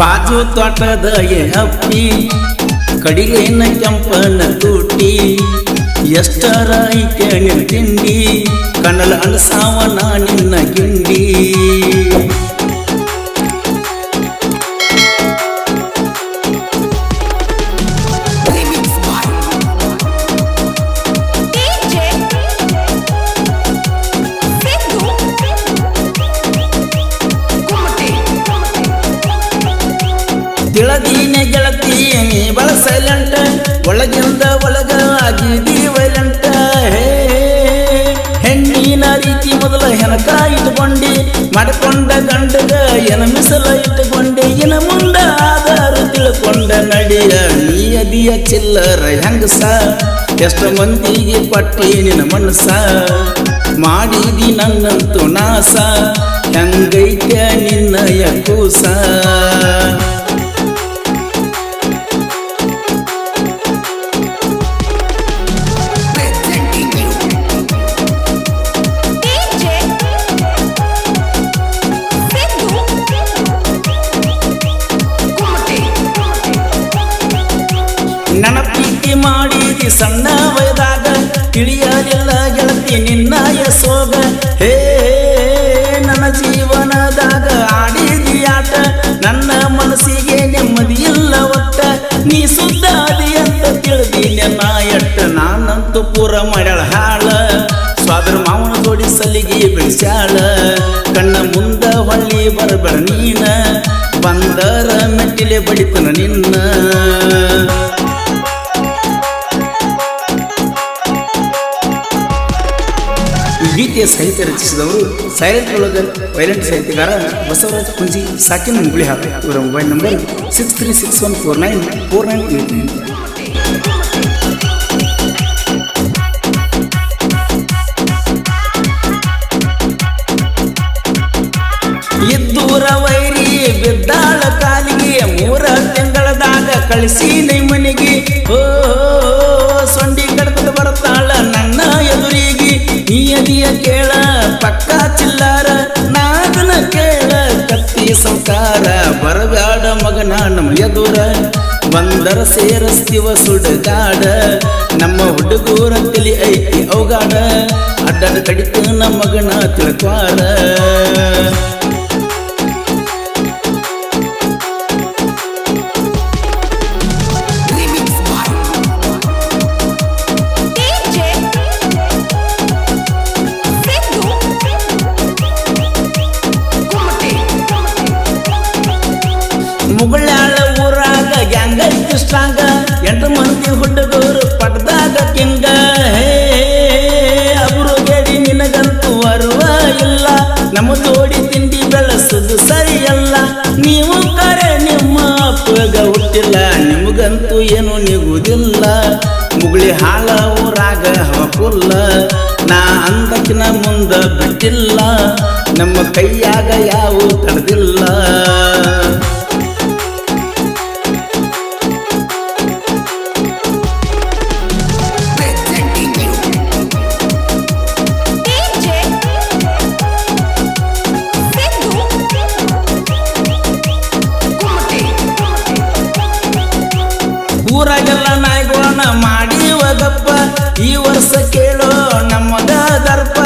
ಬಾಜು ತೋಟದ ಅಪ್ಪಿ ಕಡಿಗೇನ ಕೆಂಪನ ತೂಟಿ ಎಷ್ಟರ ಐತೆ ತಿಂಡಿ ಕಣ್ಣಲ ಅಣಸಾವನ ನಿನ್ನ ಗಿಂಡಿ ತಿಳದೀನ ಗೆಳತಿ ನೀ ಬಳ ಒಳಗಿಂದ ಒಳಗ ಆಗಿದಿ ವೈಲೆಂಟ್ ಹೆಣ್ಣಿನ ರೀತಿ ಮೊದಲ ಹೆನಕ ಇಟ್ಕೊಂಡಿ. ಮಾಡಿಕೊಂಡ ಗಂಡಗ ಎನ ಮಿಸಲ ಇಟ್ಟುಕೊಂಡೆ ಇನ ಮುಂದ ಆಧಾರ ತಿಳ್ಕೊಂಡ ನಡಿಯ ನೀ ಅದಿಯ ಚಿಲ್ಲರ ಹೆಂಗಸ? ಎಷ್ಟು ಮಂದಿಗೆ ಪಟ್ಟಿ ನಿನ್ನ ಮನಸ ಮಾಡಿದಿ ನನ್ನಂತೂ ನಾಸ? ಹೆಂಗೈತೆ ಸಣ್ಣ ವಯದಾಗ ತಿಳಿಯಲಿಲ್ಲ ಗೆಳತಿ ನಿನ್ನ ಎಸೋಗ ಹೇ, ನನ್ನ ಜೀವನದಾಗ ಆಡಿದಿ ಆಟ ನನ್ನ ಮನಸ್ಸಿಗೆ ನೆಮ್ಮದಿ ಇಲ್ಲ ಒಟ್ಟ. ನೀ ಸುದ್ದಾದಿ ಅಂತ ತಿಳಿದಿ ನನ್ನ ಎಟ್ಟ, ನಾನಂತೂ ಪೂರ ಮಾಡ್ಯಾಳ ಹಾಳ. ಸ್ವಾದರ ಮಾವನ ಜೋಡಿ ಸಲಿಗೆ ಬೆಳೆಸ್ಯಾಳ ಕಣ್ಣ ಮುಂದ ಹೊಳ್ಳಿ ಬರಬೇಡ ನೀನ. ಬಂದರ ಮೆಟ್ಟಿಲೆ ಬಡಿತನ ನಿನ್ನ. ಈ ಗೀತೆಯ ಸಾಹಿತ್ಯ ರಚಿಸಿದವರು ಸೈಲೆಂಟ್ ಒಳಗ ವೈಲೆಂಟ್ ಸಾಹಿತ್ಯಗಾರ ಬಸವರಾಜ ಕುಂಜಿ ಸಾಕಿನ ಮುಗುಳಿ ಹಾಕ ಇವರ mobile number six three six one four nine four nine eight nine ಇದ್ದೂರ ವೈರಿ ಬಿದ್ದಾಳ ಕಾಲಿಗೆ ಮೂರ ತಿಂಗಳದಾಗ ಕಳಿಸಿ ಮನೆಗೆ. ಓ ಬಂದರ ಸೇರಸ್ತಿವ ಸುಡುಗಾಡ. ನಮ್ಮ ಹುಡುಗೂರ ತಲಿ ಐತಿ ಅವಗಾಡ ಅಡ್ಡದ ಕಡಿತ ನಮ್ಮ ಮಗನ ತಿಳ್ಕ್ವಾರ ಗ್ಯಾಂಗ ಸ್ಟ್ರಾಂಗ ಎಂಟು ಮಂದಿ ಹುಡುಗರು ಪಟ್ಟದಾಗ ಕಿಂಗ. ಹೇ ಅವರು ಬೇಡಿ ನಿನಗಂತೂ ಅರುವ ಇಲ್ಲ ನಮ್ಮ ಜೋಡಿ ತಿಂಡಿ ಬೆಳೆಸುದು ಸರಿಯಲ್ಲ. ನೀವು ಕರೆ ನಿಮ್ಮ ಅಪ್ಪಗ ಹುಟ್ಟಿಲ್ಲ, ನಿಮಗಂತೂ ಏನು ನಿಗುದಿಲ್ಲ. ಮುಗುಳಿ ಹಾಲ ಊರಾಗ ಹಾಕುಲ್ಲ ನಾ ಅಂದಕ್ಕಿನ ಮುಂದ ಬಿಟ್ಟಿಲ್ಲ. ನಮ್ಮ ಕೈಯಾಗ ಯಾವ ತಡೆದಿಲ್ಲ. ಊರಾಗೆಲ್ಲ ನಾಯಿಗಳನ್ನ ಮಾಡಿ ಹೋಗಪ್ಪ. ಈ ವರ್ಷ ಕೇಳೋ ನಮ್ಮದ ದರ್ಪ.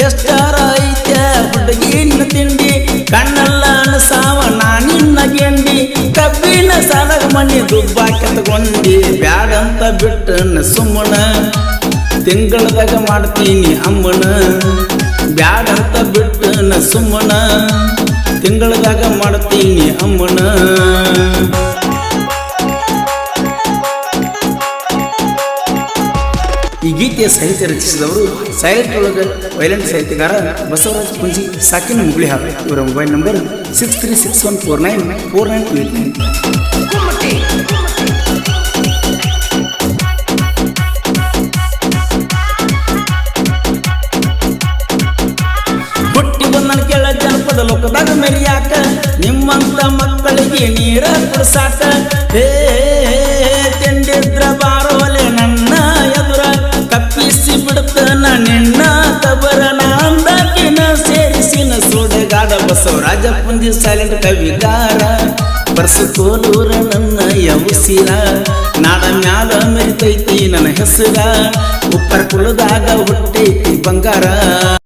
ಎಷ್ಟರ ಐತೆ ಹುಡುಗಿನ ತಿಂಡಿ. ಕಣ್ಣಲ್ಲ ಅನಸಾವ ನಾನಿನ್ನ ಗೆಂಡಿ. ಕಬ್ಬಿನ ಸಡಗ ಮನೆ ದುಬ್ಬ ಕೆತ್ಕೊಂಡಿ ಬ್ಯಾಡಂತ ಬಿಟ್ಟನ ಸುಮ್ಮನ. ತಿಂಗಳದಾಗ ಮಾಡ್ತೀನಿ ಅಮ್ಮನ. ಬ್ಯಾಡಂತ ಬಿಟ್ಟನ ಸುಮ್ಮನ. ತಿಂಗಳದಾಗ ಮಾಡ್ತೀನಿ ಅಮ್ಮನ. ಈ ಗೀತೆಯ ಸಾಹಿತ್ಯ ರಚಿಸಿದವರು ಸೈಲೆಂಟ್ ಒಳಗ ವೈಲೆಂಟ್ ಸಾಹಿತ್ಯಗಾರ ಬಸವರಾಜ್ ಪುಂಜಿ ಸಾಕಿನ ಮುಗುಳಿ ಹಾಕಿ. ಇವರ mobile number six three six one four nine four nine eight nine ಲೋಕದಾಗ ಮೆರಿಯಾಕ, ನಿಮ್ಮಂತ ಮಕ್ಕಳಿಗೆ ನೀರ ಕುಡ್ಸಾಕ. ಹೇ ಸುಡಗಾಡ ಬಸವರಾಜ ಪುಂಜಿ ಸೈಲೆಂಟ್ ಕವಿಗಾರ. ಬರ್ಸಕೋಲೂರ ನನ್ನ ಯೌಸಿರ ನಾಡ ಮ್ಯಾಲ ಮೆರಿತೈತಿ ನನ್ನ ಹೆಸರ. ಉಪ್ಪರ ಕುಲದಾಗ ಹುಟ್ಟೈತಿ ಬಂಗಾರ.